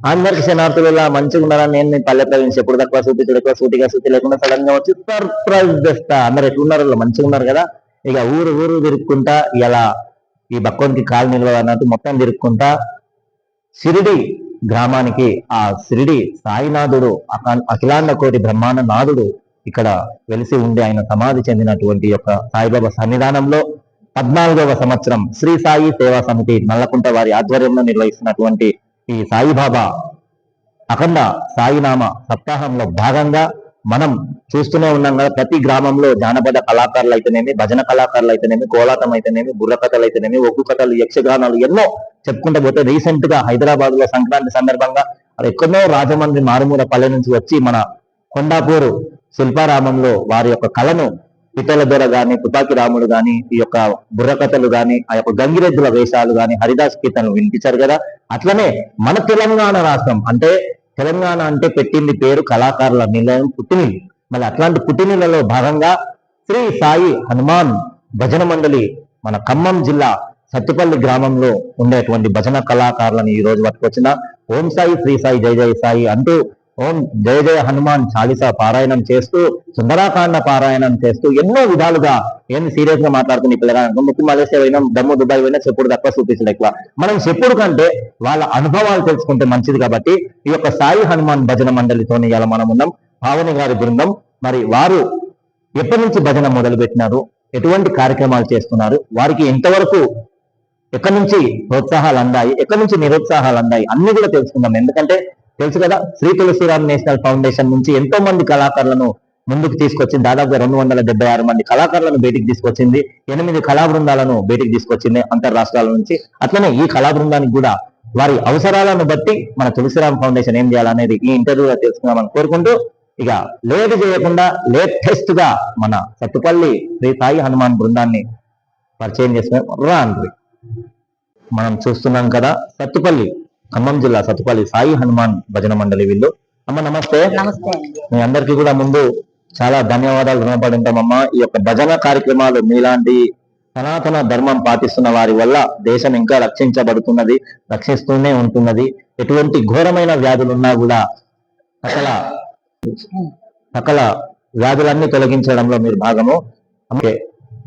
అందరికి శనార్థులు ఇలా మంచిగా ఉన్నారని నేను మీ పల్లె ప్రవేశించి ఎప్పుడు తక్కువ సూటి ఎక్కువ సూటిగా సూటి లేకుండా సడన్గా వచ్చి సర్ప్రైజ్ తెస్తా అందరు ఎట్లున్నారు మంచిగా ఉన్నారు కదా. ఇక ఊరు ఊరు తిరుక్కుంటా ఇలా ఈ బక్కోనికి కాలు నిలవదన్నట్టు మొత్తం తిరుక్కుంటా. షిరిడి గ్రామానికి ఆ షిరిడి సాయినాథుడు అఖిలాండ కోటి బ్రహ్మాండ నాథుడు ఇక్కడ వెలిసి ఉండి ఆయన సమాధి చెందినటువంటి యొక్క సాయిబాబా సన్నిధానంలో పద్నాలుగవ సంవత్సరం శ్రీ సాయి సేవా సమితి నల్లకుంట వారి ఆధ్వర్యంలో నిర్వహిస్తున్నటువంటి ఈ సాయిబాబా అఖండ సాయినామ సప్తాహంలో భాగంగా మనం చూస్తూనే ఉన్నాం కదా ప్రతి గ్రామంలో జానపద కళాకారులు అయితేనేమి భజన కళాకారులు అయితేనేమి కోలాటం అయితేనేమి బుర్ర కథలు అయితేనేమి ఒగ్గు కథలు యక్షగానాలు ఎన్నో చెప్పుకుంటూ పోతే రీసెంట్గా హైదరాబాద్లో సంక్రాంతి సందర్భంగా ఎక్కడో రాజమండ్రి మారుమూల పల్లె నుంచి వచ్చి మన కొండాపూరు శిల్పారామంలో వారి యొక్క కళను పిట్టల దొర గాని తుపాకి రాముడు గాని ఈ యొక్క బుర్రకథలు గాని ఆ యొక్క గంగిరెద్దుల వేషాలు గాని హరిదాస్ కీర్తనలు వినిపించారు కదా. అట్లనే మన తెలంగాణ రాష్ట్రం అంటే తెలంగాణ అంటే పెట్టింది పేరు కళాకారుల నిలయం పుట్టినిల్లు. మరి అట్లాంటి పుట్టినిళ్ళలో భాగంగా శ్రీ సాయి హనుమాన్ భజన మండలి మన ఖమ్మం జిల్లా సత్తుపల్లి గ్రామంలో ఉండేటువంటి భజన కళాకారులను ఈ రోజు పట్టుకొచ్చిన ఓం సాయి శ్రీ సాయి జయ జయ సాయి అంటూ ఓం జయ జయ హనుమాన్ చాలీసా పారాయణం చేస్తూ సుందరాకాండ పారాయణం చేస్తూ ఎన్నో విధాలుగా ఏం సీరియస్గా మాట్లాడుతుంది ఈ పిల్లగా ముక్కు మలేషియా పోయినా దమ్ము దుబాయ్ పోయినా చెప్పుడు తక్కువ చూపించడం ఎక్కువ. మనం చెప్పుడు కంటే వాళ్ళ అనుభవాలు తెలుసుకుంటే మంచిది కాబట్టి ఈ యొక్క సాయి హనుమాన్ భజన మండలితోని ఇవాళ మనం ఉన్నాం. భావని గారి బృందం. మరి వారు ఎప్పటి నుంచి భజన మొదలు పెట్టినారు ఎటువంటి కార్యక్రమాలు చేస్తున్నారు? వారికి ఎంతవరకు ఎక్కడి నుంచి ప్రోత్సాహాలు అందాయి? ఎక్కడి నుంచి నిరుత్సాహాలు అందాయి? అన్ని కూడా తెలుసుకుందాం. ఎందుకంటే తెలుసు కదా? శ్రీ తులసిరామ్ నేషనల్ ఫౌండేషన్ నుంచి ఎంతో మంది కళాకారులను ముందుకు తీసుకొచ్చింది దాదాపుగా రెండు వందల డెబ్బై ఆరు మంది కళాకారులను బయటికి తీసుకొచ్చింది. ఎనిమిది కళా బృందాలను బయటికి తీసుకొచ్చింది అంతర్రాష్ట్రాల నుంచి. అట్లనే ఈ కళా బృందానికి కూడా వారి అవసరాలను బట్టి మన తులసిరామ్ ఫౌండేషన్ ఏం చేయాలనేది ఈ ఇంటర్వ్యూలో తెలుసుకుందామని కోరుకుంటూ ఇక లేట్ చేయకుండా లేటెస్ట్గా మన సత్తుపల్లి శ్రీ సాయి హనుమాన్ బృందాన్ని పరిచయం చేసుకుని రాండ్రి మనం చూస్తున్నాం కదా సత్తుపల్లి. ఖమ్మం జిల్లా సత్తుపల్లి సాయి హనుమాన్ భజన మండలి వీళ్ళు. అమ్మ నమస్తే. మీ అందరికీ కూడా ముందు చాలా ధన్యవాదాలు రుణపడి ఉంటామమ్మా ఈ యొక్క భజన కార్యక్రమాలు మీలాంటి సనాతన ధర్మం పాటిస్తున్న వారి వల్ల దేశం ఇంకా రక్షించబడుతున్నది రక్షిస్తూనే ఉంటున్నది. ఎటువంటి ఘోరమైన వ్యాధులు ఉన్నా కూడా సకల సకల వ్యాధులన్నీ తొలగించడంలో మీరు భాగము.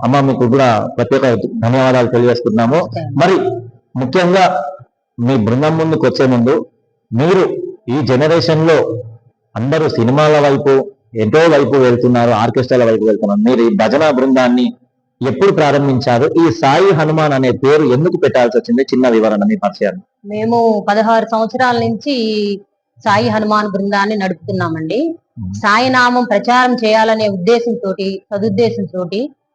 అమ్మ మీకు కూడా ప్రత్యేక ధన్యవాదాలు తెలియజేసుకుంటున్నాము మరి ముఖ్యంగా మీ బృందం ముందుకు వచ్చే ముందు మీరు ఈ జనరేషన్లో అందరూ సినిమాల వైపు ఎంతో వైపు వెళ్తున్నారు ఆర్కెస్ట్రాల వైపు వెళ్తున్నారు. మీరు ఈ భజన బృందాన్ని ఎప్పుడు ప్రారంభించారు? ఈ సాయి హనుమాన్ అనే పేరు ఎందుకు పెట్టాల్సి వచ్చింది? చిన్న వివరణ మీ పరిచయం. మేము పదహారు సంవత్సరాల నుంచి సాయి హనుమాన్ బృందాన్ని నడుపుతున్నామండి. సాయి నామం ప్రచారం చేయాలనే ఉద్దేశంతో సదుద్దేశంతో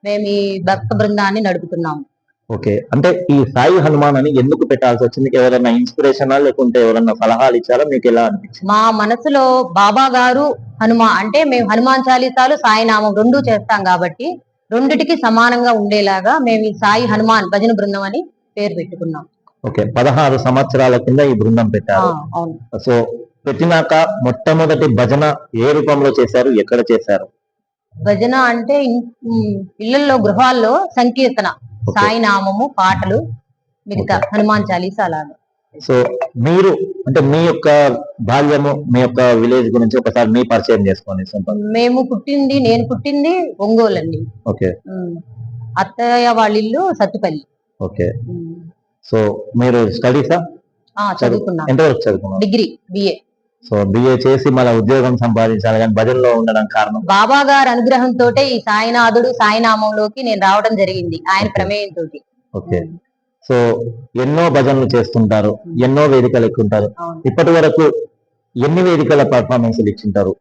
మేము ఈ భక్త బృందాన్ని నడుపుతున్నాము ఓకే. అంటే ఈ సాయి హనుమాన్ అని ఎందుకు పెట్టాల్సి వచ్చింది? ఎవరైనా ఇన్స్పిరేషన్? లేకుంటే ఎవరైనా సలహాలు ఇచ్చారా? మీకు ఎలా అనిపించింది? మా మనసులో బాబా గారు హనుమా అంటే మేము హనుమాన్ చాలీసాలు సాయి నామం రెండు చేస్తాం కాబట్టి రెండిటికి సమానంగా ఉండేలాగా మేము ఈ సాయి హనుమాన్ భజన బృందం అని పేరు పెట్టుకున్నాం. ఓకే. పదహారు సంవత్సరాల కింద ఈ బృందం పెట్టారు. సో పెట్టినాక మొట్టమొదటి భజన ఏ రూపంలో చేశారు? ఎక్కడ చేశారు? భజన అంటే ఇళ్ళలో గృహాల్లో సంకీర్తన. సాయి నామము పాటలు మిగతా హనుమాన్ చాలీసా అలాగా. సో మీరు అంటే మీ యొక్క బాల్యము మీ యొక్క విలేజ్ గురించి ఒకసారి మీ పరిచయం చేసుకోండి మేము పుట్టింది నేను పుట్టింది ఒంగోలు అండి ఓకే అత్తయ్య వాళ్ళ ఇల్లు సత్తుపల్లి. ఓకే. సో మీరు స్టడీసా? ఆ చదువుకున్నాను. ఎంతవరకు చదువుకున్నారు? Degree BA. సో బిఏ చేసి మళ్ళీ ఉద్యోగం సంపాదించాలి కానీ భజనలో ఉండడం కారణం. బాబా గారి అనుగ్రహంతో ఈ సాయినాథుడు సాయినామంలోకి నేను రావడం జరిగింది ఆయన ప్రమేయంతో ఓకే. సో ఎన్నో భజనలు చేస్తుంటారు ఎన్నో వేదికలు ఎక్కుంటారు. ఇప్పటి వరకు ఎన్ని వేదికల పర్ఫార్మెన్స్లు ఇచ్చింటారు?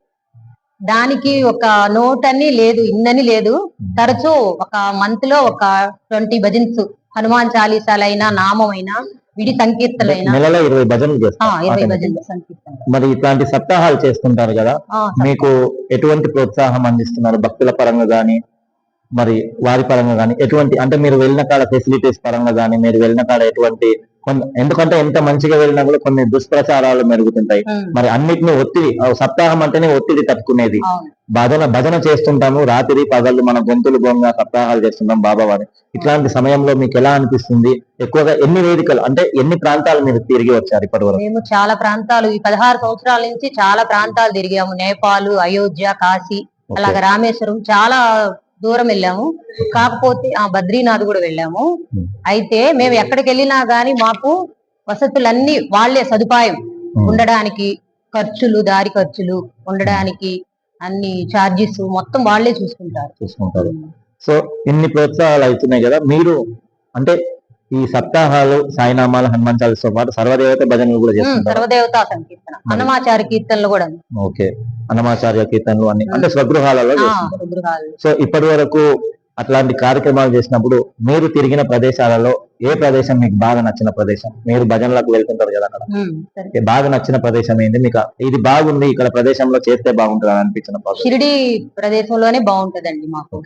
దానికి ఒక నోట్ అని లేదు ఇన్నని లేదు. తరచూ ఒక మంత్లో ఒక ట్వంటీ భజన్స్ హనుమాన్ చాలీసాలైనా నామమైనా విడి సంకీర్తనలైనా నెలలో ఇరవై భజనలు చేస్తారు. మరి ఇట్లాంటి సప్తాహాలు చేస్తుంటారు కదా మీకు ఎటువంటి ప్రోత్సాహం అందిస్తున్నారు? భక్తుల పరంగా గాని మరి వారి పరంగా గాని ఎటువంటి అంటే మీరు వెళ్ళిన కాడ ఫెసిలిటీస్ పరంగా గాని మీరు వెళ్ళిన కాడ ఎటువంటి ఎందుకంటే ఎంత మంచిగా వెళ్ళినా కూడా కొన్ని దుష్ప్రచారాలు మెరుగుతుంటాయి. మరి అన్నిటిని ఒత్తిడి సప్తాహం అంటేనే ఒత్తిడి తట్టుకునేది. భజన భజన చేస్తుంటాము రాత్రి పగళ్ళు మన గొంతులు బొంగ సప్తాహాలు చేస్తుంటాం బాబా వారి ఇట్లాంటి సమయంలో మీకు ఎలా అనిపిస్తుంది? ఎక్కువగా ఎన్ని వేదికలు అంటే ఎన్ని ప్రాంతాలు మీరు తిరిగి వచ్చారు ఇప్పటి వరకు మేము చాలా ప్రాంతాలు ఈ పదహారు సంవత్సరాల నుంచి చాలా ప్రాంతాలు తిరిగాము. నేపాల్ అయోధ్య కాశీ అలాగే రామేశ్వరం చాలా దూరం వెళ్ళాము. కాకపోతే ఆ బద్రీనాథ్ కూడా వెళ్ళాము. Hmm. అయితే మేము ఎక్కడికి వెళ్ళినా గానీ మాకు వసతులన్నీ వాళ్ళే సదుపాయం. ఉండడానికి ఖర్చులు దారి ఖర్చులు ఉండడానికి అన్ని చార్జెస్ మొత్తం వాళ్ళే చూసుకుంటారు. చూసుకుంటారు. సో ఇన్ని ప్రోత్సాహాలు అవుతున్నాయి కదా. మీరు అంటే ఈ సప్తాహాలు సాయినామాలు హనుమాన్ చాలీసతో పాటు సర్వదేవత భజనలు కూడా ఉమ్, చేస్తుంటారు. సర్వదేవతా సంకీర్తన కీర్తనలు కూడా ఓకే అన్నమాచార్య కీర్తనలు అన్ని అంటే స్వగృహాలలో. సో ఇప్పటి వరకు అట్లాంటి కార్యక్రమాలు చేసినప్పుడు మీరు తిరిగిన ప్రదేశాలలో ఏ ప్రదేశం మీకు బాగా నచ్చిన ప్రదేశం? మీరు భజనలకు వెళ్తుంటారు కదా అక్కడ. బాగా నచ్చిన ప్రదేశం ఏంటి? మీకు ఇది బాగుంది ఇక్కడ ప్రదేశంలో చేస్తే బాగుంటుంది అని అనిపించిన షిరిడి ప్రదేశంలోనే బాగుంటదండి మాకు.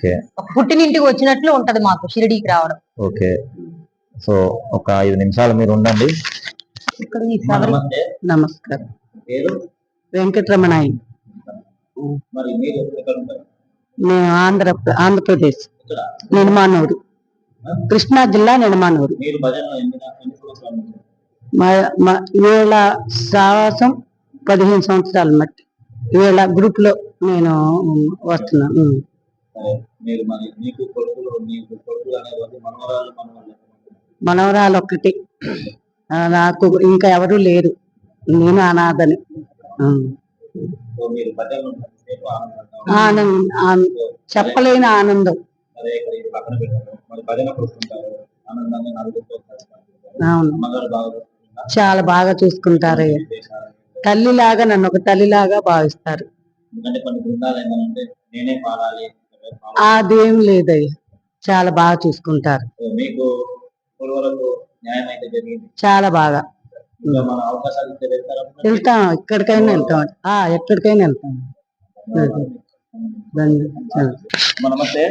పుట్టినింటికి వచ్చినట్లు ఉంటది మాకు షిరిడికి రావడం. ఓకే. సో ఒక ఐదు నిమిషాలు మీరు ఉండండి. నమస్కారం. వెంకటరమణాయి నేను ఆంధ్ర ఆంధ్రప్రదేశ్. నిర్మాణూరు కృష్ణా జిల్లా నిర్మాణూరు మా- ఈవేళ సావాసం పదిహేను సంవత్సరాలు మట్టి. ఈవేళ గ్రూప్లో నేను వస్తున్నాను మనవరాలు ఒక్కటి. నాకు ఇంకా ఎవరు లేరు. నేను అనాథని. ఆనందం చెప్పలేని ఆనందం. అవును. చాలా బాగా చూసుకుంటారు తల్లిలాగా నన్ను ఒక తల్లిలాగా భావిస్తారు. అదేం లేదయ్య. చాలా బాగా చూసుకుంటారు. మీకు వరకు న్యాయం అయితే జరిగింది? చాలా బాగా. ఇంకా మన అవకాశాలు ఇస్తే వెళ్తారా? వెళ్తాం ఎక్కడికైనా వెళ్తాం. ఆ ఎక్కడికైనా వెళ్తాం. నమస్తే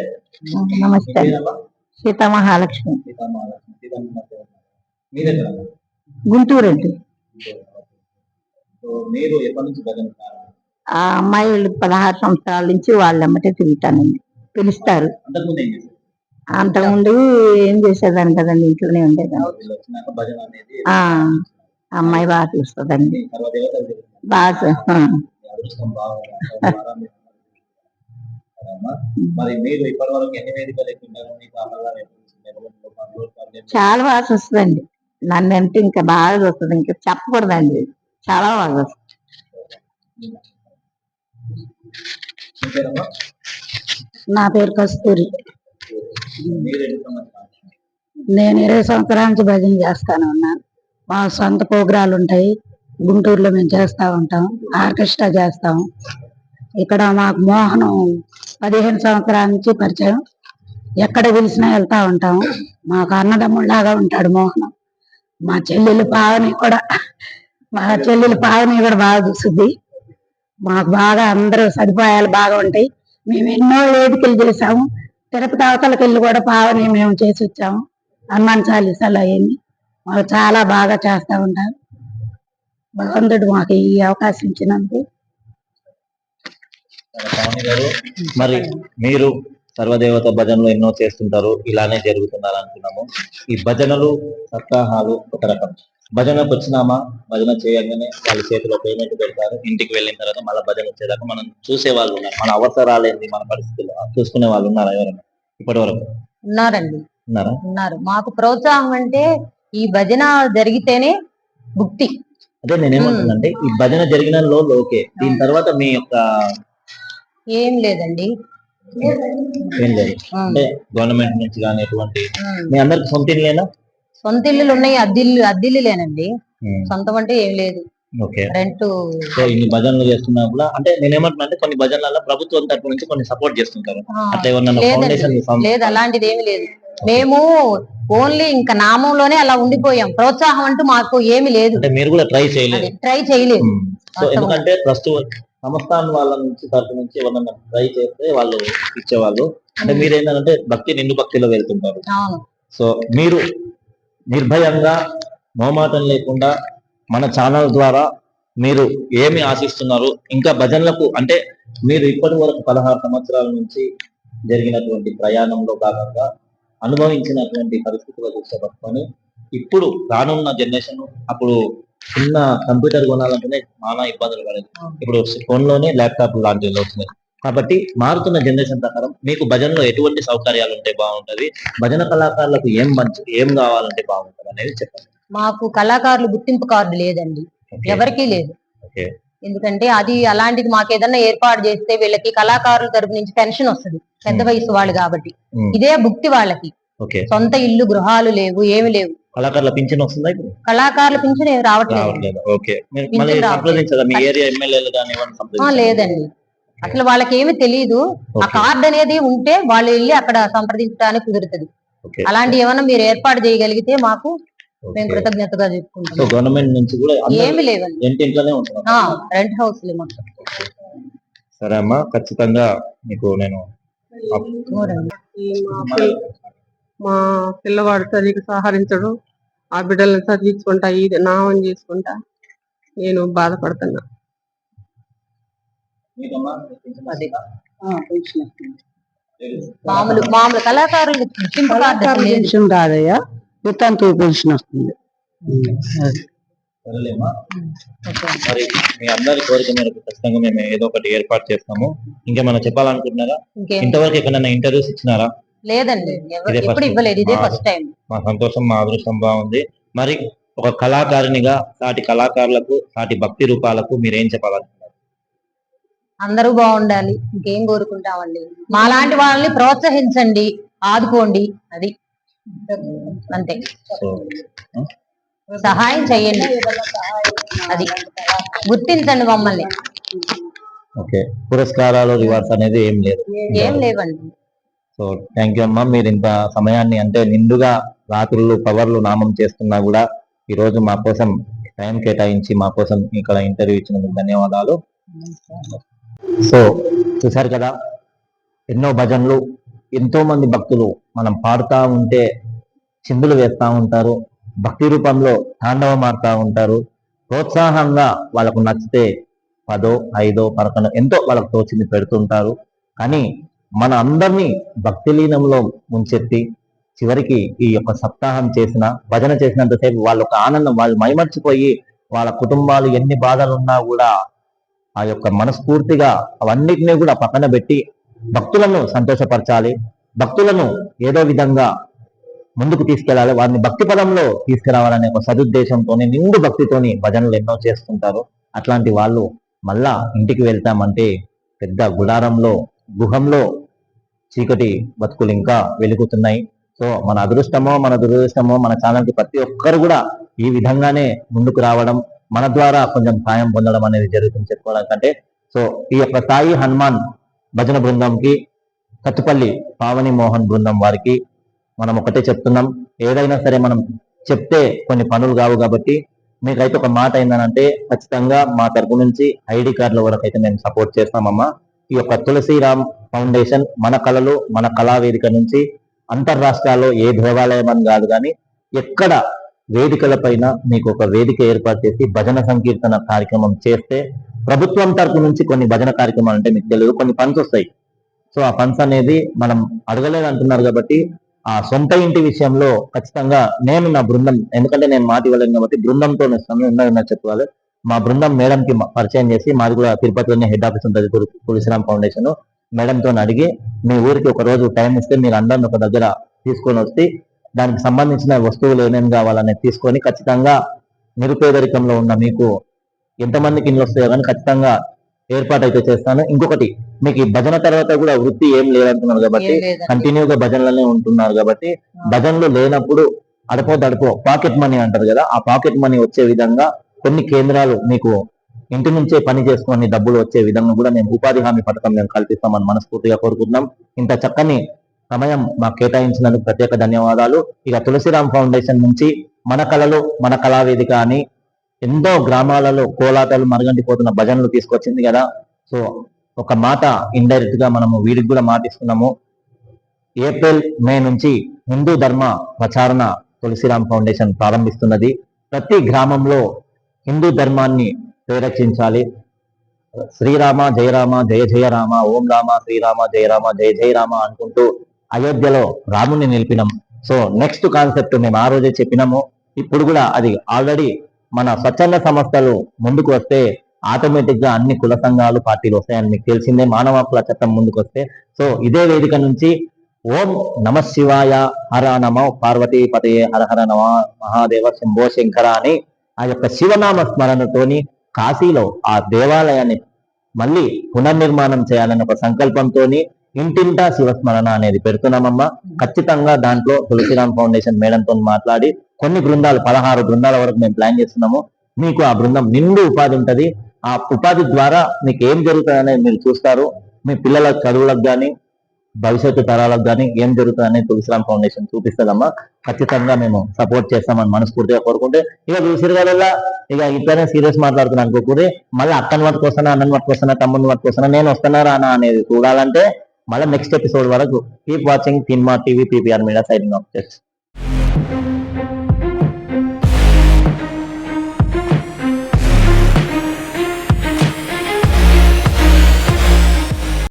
నమస్తే. మీరేనమ్మా? సీతా మహాలక్ష్మి. సీతమ్మ సీతమ్మ నమస్తే. మీరెక్కడ గుంటూరు అండి మీరు ఎప్పటి నుంచి? ఆ అమ్మాయి పదహారు సంవత్సరాల నుంచి వాళ్ళ అమ్మటే తిరుగుతానండి. పిలుస్తారు. చేశారు అంతకుముందు ఏం చేసేదాన్ని కదండి ఇంట్లోనే ఉండేదాన్ని. ఆ అమ్మాయి బాగా చూస్తుందండి. బాగా చాలా బాగా చూస్తుందండి నన్ను అంటే ఇంకా బాగా చూస్తుంది ఇంకా చెప్పకూడదండి. చాలా బాగా పేరమ్మా? నా పేరు కస్తూరి. నేను ఇరవై సంవత్సరాల నుంచి భజన చేస్తాను ఉన్నాను మా సొంత ప్రోగ్రాలు ఉంటాయి. గుంటూరులో మేము చేస్తా ఉంటాం. ఆర్కెస్ట్రా చేస్తాం. ఇక్కడ మాకు మోహనం పదిహేను సంవత్సరాల నుంచి పరిచయం. ఎక్కడ పిలిచినా వెళ్తా ఉంటాం. మాకు అన్నదమ్ముళ్ళలాగా ఉంటాడు మోహనం. మా చెల్లెలు పావని కూడా మా చెల్లెలు పావని కూడా బాగా చూస్తుంది మాకు బాగా అందరూ సదుపాయాలు బాగా ఉంటాయి. మేము ఎన్నో వేదికలు చేసాము తిరుపతి అవతలకి వెళ్ళి కూడా పావని మేము చేసి వచ్చాము. హనుమాన్ చాలీసాలు అవన్నీ. మాకు చాలా బాగా చేస్తూ ఉంటారు. భగవంతుడు మాకు ఈ అవకాశం ఇచ్చినందుకు. మరి మీరు సర్వదేవత భజనలు ఎన్నో చేస్తుంటారు ఇలానే జరుగుతున్నారు అనుకున్నాము ఈ భజనలు సప్తాహాలు ఒక రకం. భజనకు వచ్చినామా? భజన చేయగానే వాళ్ళ చేతిలో పేమెంట్ పెడతారు. ఇంటికి వెళ్ళిన తర్వాత మళ్ళీ భజన వచ్చేదాకా మనం చూసే వాళ్ళు ఉన్నారు. మన అవసరాలు ఏంది మన పరిస్థితులు. చూసుకునే వాళ్ళు ఉన్నారా ఎవరైనా? ఇప్పటి వరకు ఉన్నారండి. ఉన్నారా? ఉన్నారు. మాకు ప్రోత్సాహం అంటే ఈ భజన జరిగితేనే భుక్తి. అదే నేనేమంటున్నానంటే ఈ భజన జరిగిన లో ఓకే. దీని తర్వాత మీ యొక్క ఏం లేదండి. ఏం లేదు. అంటే గవర్నమెంట్ నుంచి కానీ ఎటువంటి. మీ అందరికి సొంత ఇల్లేనా సొంత ఇల్లులు ఉన్నాయి అద్దిల్లు అద్దిల్లు లేనండి. సొంతం అంటే ఏం లేదు. ఓకే. రెంట్ సో ఇన్ని భజనలు చేస్తున్నా కూడా అంటే నేనేమంటున్నా అంటే కొన్ని భజనలలో ప్రభుత్వం తరపు నుంచి కొన్ని సపోర్ట్ చేస్తుంటారు. అట్లా ఏమన్నా లేదు అలాంటిది ఏమి లేదు మేము ఓన్లీ ఇంకా నామంలోనే అలా ఉండిపోయాం. ప్రోత్సాహం అంటూ మాకు ఏమి లేదు. అంటే మీరు కూడా ట్రై చేయలేదు. ట్రై చేయలేదు. సో ఎందుకంటే ట్రస్ట్ సంస్థాన్ వాళ్ళ నుంచి తరపు నుంచి ఎవరన్నా ట్రై చేస్తే వాళ్ళు ఇచ్చేవాళ్ళు. అంటే మీరు ఏంటంటే భక్తి నిండు భక్తిలో వెళ్తుంటారు. సో మీరు నిర్భయంగా మోమాటం లేకుండా మన ఛానల్ ద్వారా మీరు ఏమి ఆశిస్తున్నారు ఇంకా భజనలకు అంటే మీరు ఇప్పటి వరకు పదహారు సంవత్సరాల నుంచి జరిగినటువంటి ప్రయాణంలో భాగంగా అనుభవించినటువంటి పరిస్థితుల పట్టుకొని ఇప్పుడు రానున్న జనరేషన్ అప్పుడు చిన్న కంప్యూటర్ కొనాలంటేనే చాలా ఇబ్బందులు పడేది. ఇప్పుడు ఫోన్లోనే ల్యాప్టాప్ లాంటివి వచ్చినాయి కాబట్టి మారుతున్న జనరేషన్ ప్రకారం మీకు భజనలో ఎటువంటి సౌకర్యాలు ఉంటే బాగుంటది? భజన కళాకారులకు ఏం మంచి ఏం కావాలంటే బాగుంటది అనేది చెప్పండి. మాకు కళాకారులు గుర్తింపు కార్డు లేదండి. ఎవరికీ లేదు. ఎందుకంటే అది అలాంటిది మాకు ఏదన్నా ఏర్పాటు చేస్తే వీళ్ళకి కళాకారుల తరపు నుంచి పెన్షన్ వస్తుంది. పెద్ద వయసు వాళ్ళు కాబట్టి. ఇదే భుక్తి వాళ్ళకి. సొంత ఇల్లు గృహాలు లేవు ఏమి లేవు. కళాకారుల పింఛన్ వస్తుందా ఇప్పుడు? కళాకారుల పింఛన్ రావట్లేదు? లేదండి. అసలు వాళ్ళకి ఏమి తెలియదు ఆ కార్డు అనేది ఉంటే వాళ్ళు వెళ్ళి అక్కడ సంప్రదించడానికి కుదురుతుంది. అలాంటి ఏమైనా మీరు ఏర్పాటు చేయగలిగితే మాకు మేము. కృతజ్ఞతగా సో చెప్పుకుంటాం గవర్నమెంట్ నుంచి కూడా అందరూ ఏమి లేవండి. రెంట్ హౌస్ సరే అమ్మా ఖచ్చితంగా మీకు నేను మా పిల్ల మా పిల్లవాడు చదివికి సహకరించడు ఆ బిడ్డలను చదివించుకుంటా ఇది నామం చేసుకుంటా నేను బాధపడుతున్నా. మామూలు మామూలు కళాకారులు. పెన్షన్ వితంతు పెన్షన్ వస్తుంది. మరి మీ అందరి కోరిక మేరకు ఖచ్చితంగా మేము ఏదో ఒకటి ఏర్పాటు చేస్తాము. ఇంకేమైనా చెప్పాలనుకుంటున్నారా? ఇంకేం? ఇంతవరకు ఎక్కడైనా ఇంటర్వ్యూస్ ఇచ్చినారా? లేదండి. ఎప్పుడు. ఇవ్వలేదు. ఇదే మా- ఫస్ట్ టైం. మా సంతోషం మా అదృష్టం బాగుంది. మరి ఒక కళాకారునిగా సాటి కళాకారులకు సాటి భక్తి రూపాలకు మీరేం చెప్పాలనుకుంటున్నారు? అందరూ బాగుండాలి ఇంకేం కోరుకుంటామండి? మాలాంటి వాళ్ళని ప్రోత్సహించండి ఆదుకోండి అది. అంతే. సహాయం చేయండి అది. గుర్తించండి మమ్మల్ని. ఓకే. పురస్కారాలు రివార్డ్స్ అనేది ఏం లేదు. ఏం లేవండి. సో థ్యాంక్ యూ అమ్మా. మీరు ఇంత సమయాన్ని అంటే నిండుగా రాత్రులు పవర్లు నామం చేస్తున్నా కూడా ఈ రోజు మా కోసం టైం కేటాయించి మా కోసం ఇక్కడ ఇంటర్వ్యూ ఇచ్చినందుకు ధన్యవాదాలు. సో చూశారు కదా ఎన్నో భజనలు ఎంతో మంది భక్తులు మనం పాడుతూ ఉంటే చిందులు వేస్తూ ఉంటారు భక్తి రూపంలో తాండవం ఆడుతూ ఉంటారు. ప్రోత్సాహంగా వాళ్ళకు నచ్చితే పదో ఐదో పదకొండో ఎంతో వాళ్ళకు తోచింది పెడుతుంటారు. కానీ మన అందరినీ భక్తిలీనంలో ముంచెత్తి చివరికి ఈ యొక్క సప్తాహం చేసిన భజన చేసినంతసేపు వాళ్ళ ఒక ఆనందం వాళ్ళు మైమర్చిపోయి వాళ్ళ కుటుంబాలు ఎన్ని బాధలు ఉన్నా కూడా ఆ యొక్క మనస్ఫూర్తిగా అవన్నిటినీ కూడా పక్కన పెట్టి భక్తులను సంతోషపరచాలి. భక్తులను ఏదో విధంగా ముందుకు తీసుకెళ్ళాలి. వారిని భక్తి పదంలో తీసుకురావాలనే ఒక సదుద్దేశంతోనే నిండు భక్తితోని భజనలు ఎన్నో చేస్తుంటారు. అట్లాంటి వాళ్ళు మళ్ళా ఇంటికి వెళ్తామంటే పెద్ద గుడారంలో గుహంలో చీకటి బతుకులు ఇంకా వెలుగుతున్నాయి. సో మన అదృష్టమో మన దురదృష్టమో మన ఛానల్కి ప్రతి ఒక్కరు కూడా ఈ విధంగానే ముందుకు రావడం మన ద్వారా కొంచెం సాయం పొందడం అనేది జరుగుతుంది చెప్పుకోవడం కంటే సో ఈ యొక్క సాయి హనుమాన్ భజన బృందంకి కత్తుపల్లి పావని మోహన్ బృందం వారికి మనం ఒకటే చెప్తున్నాం. ఏదైనా సరే మనం చెప్తే కొన్ని పనులు కావు కాబట్టి మీకైతే ఒక మాట ఏంటంటే ఖచ్చితంగా మా తరపు నుంచి ఐడి కార్డుల వరకు అయితే మేము సపోర్ట్ చేస్తామమ్మా. ఈ యొక్క తులసిరామ్ ఫౌండేషన్ మన కళలు మన కళా వేదిక నుంచి అంతర్రాష్ట్రాల్లో ఏ దేవాలయం అని కాదు కానీ ఎక్కడ వేదికల పైన మీకు ఒక వేదిక ఏర్పాటు చేసి భజన సంకీర్తన కార్యక్రమం చేస్తే ప్రభుత్వం తరపు నుంచి కొన్ని భజన కార్యక్రమాలు అంటే మీకు తెలియదు కొన్ని ఫండ్స్ వస్తాయి. సో ఆ ఫండ్స్ అనేది మనం అడగలేదు అంటున్నారు కాబట్టి ఆ సొంత ఇంటి విషయంలో ఖచ్చితంగా నేను నా బృందం ఎందుకంటే నేను మాట ఇవ్వలేను కాబట్టి బృందంతో ఇస్తాను చెప్పాలి మా బృందం మేడం కి పరిచయం చేసి మాది కూడా తిరుపతిలోనే హెడ్ ఆఫీస్ ఉంటుంది తులసిరామ్ ఫౌండేషన్ మేడంతో అడిగి మీ ఊరికి ఒక రోజు టైం ఇస్తే మీరు అందరిని ఒక దగ్గర తీసుకొని వస్తే దానికి సంబంధించిన వస్తువులు ఏమేమి కావాలనేది తీసుకొని ఖచ్చితంగా నిరుపేదరికంలో ఉన్న మీకు ఎంతమందికి ఇల్లు వస్తాయో కానీ ఖచ్చితంగా ఏర్పాటు అయితే చేస్తాను. ఇంకొకటి మీకు ఈ భజన తర్వాత కూడా వృత్తి ఏం లేదంటున్నారు కాబట్టి. కంటిన్యూగా భజనలోనే ఉంటున్నారు కాబట్టి భజనలు లేనప్పుడు అడపో దడపో పాకెట్ మనీ అంటారు కదా ఆ పాకెట్ మనీ వచ్చే విధంగా కొన్ని కేంద్రాలు మీకు ఇంటి నుంచే పని చేసుకొని డబ్బులు వచ్చే విధంగా కూడా మేము ఉపాధి హామీ పథకం మేము కల్పిస్తామని మనస్ఫూర్తిగా కోరుకుంటున్నాం. ఇంత చక్కని సమయం మాకు కేటాయించినందుకు ప్రత్యేక ధన్యవాదాలు. ఇక తులసిరామ్ ఫౌండేషన్ నుంచి మన కళలు మన కళావేదిక అని ఎంతో గ్రామాలలో కోలాటాలు మరగంటిపోతున్న భజనలు తీసుకొచ్చింది కదా. సో ఒక మాట ఇండైరెక్ట్గా మనము వీడికి కూడా మాటిస్తున్నాము ఏప్రిల్ మే నుంచి హిందూ ధర్మ ప్రచారణ తులసిరామ్ ఫౌండేషన్ ప్రారంభిస్తున్నది. ప్రతి గ్రామంలో హిందూ ధర్మాన్ని ప్రేరక్షించాలి. శ్రీరామ జయరామ జయ జయ రామ ఓం రామ శ్రీరామ జయరామ జయ జయ రామ అనుకుంటూ అయోధ్యలో రాముని నిలిపినాం. సో నెక్స్ట్ కాన్సెప్ట్ మేము ఆ రోజే చెప్పినాము. ఇప్పుడు కూడా అది ఆల్రెడీ మన స్వచ్ఛంద సంస్థలు ముందుకు వస్తే ఆటోమేటిక్గా అన్ని కుల సంఘాలు పార్టీలు వస్తాయని మీకు తెలిసిందే. మానవ హక్కుల చట్టం ముందుకు వస్తే. సో ఇదే వేదిక నుంచి ఓం నమ శివాయ హర నమ పార్వతీ పతయే హర హర నమ మహాదేవ శంభో శంకర అని ఆ యొక్క శివనామ స్మరణతోని కాశీలో ఆ దేవాలయాన్ని మళ్ళీ పునర్నిర్మాణం చేయాలనే ఒక సంకల్పంతో ఇంటింటా శివస్మరణ అనేది పెడుతున్నామమ్మా. ఖచ్చితంగా దాంట్లో తులసిరామ్ ఫౌండేషన్ మేడంతో మాట్లాడి కొన్ని బృందాలు పదహారు బృందాల వరకు మేము ప్లాన్ చేస్తున్నాము. మీకు ఆ బృందం నిండు ఉపాధి ఉంటది. ఆ ఉపాధి ద్వారా మీకు ఏం జరుగుతుంది అనేది మీరు చూస్తారు. మీ పిల్లల చదువులకు కానీ భవిష్యత్తు తరాలకు కానీ ఏం జరుగుతుంది అనేది తులసిరామ్ ఫౌండేషన్ చూపిస్తుందమ్మా. ఖచ్చితంగా మేము సపోర్ట్ చేస్తామని మనస్ఫూర్తిగా కోరుకుంటే. ఇక తులసిరిగాలల్లా ఇక ఇట్లనే సీరియస్ మాట్లాడుతున్నాను అనుకోకూడదు. మళ్ళీ అక్కని పట్టుకొస్తానా అన్నని పట్టుకొస్తానా తమ్ముని పట్టుకొస్తానా నేను వస్తున్నారా అన్న అనేది చూడాలంటే మళ్ళీ నెక్స్ట్ ఎపిసోడ్ వరకు keep watching cinema TV PPR media signing off